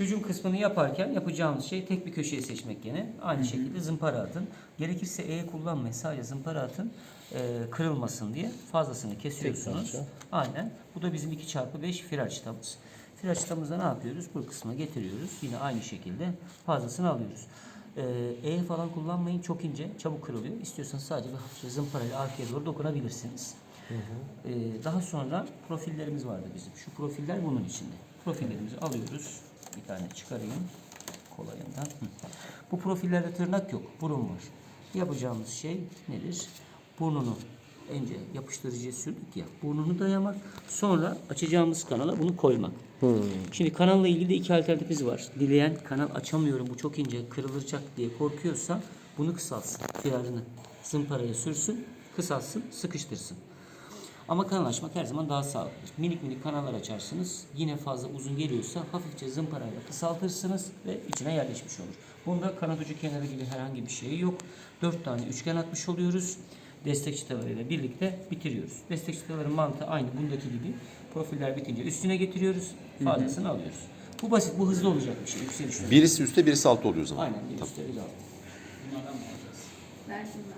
Hücum kısmını yaparken yapacağımız şey tek bir köşeyi seçmek gene. Aynı şekilde zımpara atın. Gerekirse E kullanmayın. Sadece zımpara atın. e, kırılmasın diye fazlasını kesiyorsunuz. Aynen. Bu da bizim 2 çarpı 5 firaç çıtamız. Firaç çıtamızda ne yapıyoruz? Bu kısma getiriyoruz. Yine aynı şekilde fazlasını alıyoruz. E, E falan kullanmayın. Çok ince. Çabuk kırılıyor. İstiyorsanız sadece bir hafifçe zımparayla arkaya doğru dokunabilirsiniz. Ee, daha sonra profillerimiz vardı bizim. Şu profiller bunun içinde. Profillerimizi alıyoruz. Bir tane çıkarayım kolayından. Hı. Bu profillerde tırnak yok. Burun var. Yapacağımız şey nedir? Burnunu önce yapıştırıcıya sürdük ya. Burnunu dayamak. Sonra açacağımız kanala bunu koymak. Şimdi kanalla ilgili de iki alternatifimiz var. Dileyen kanal açamıyorum bu çok ince kırılacak diye korkuyorsa bunu kısalsın. Firarını zımparaya sürsün, kısalsın, sıkıştırsın. Ama kanal açmak her zaman daha sağlıklıdır. Minik minik kanallar açarsınız. Yine fazla uzun geliyorsa hafifçe zımparayla kısaltırsınız ve içine yerleşmiş olur. Bunda kanat ucu kenarı gibi herhangi bir şey yok. Dört tane üçgen atmış oluyoruz. Destek çıtalarıyla birlikte bitiriyoruz. Destek çıtaların mantığı aynı bundaki gibi. Profiller bitince üstüne getiriyoruz. Fazlasını alıyoruz. Bu basit, bu hızlı olacak bir şey. Yükseliş. Birisi üstte birisi altta oluyor o zaman. Aynen bir üstte bir altta. Bunlardan mı alacağız? Versin ben.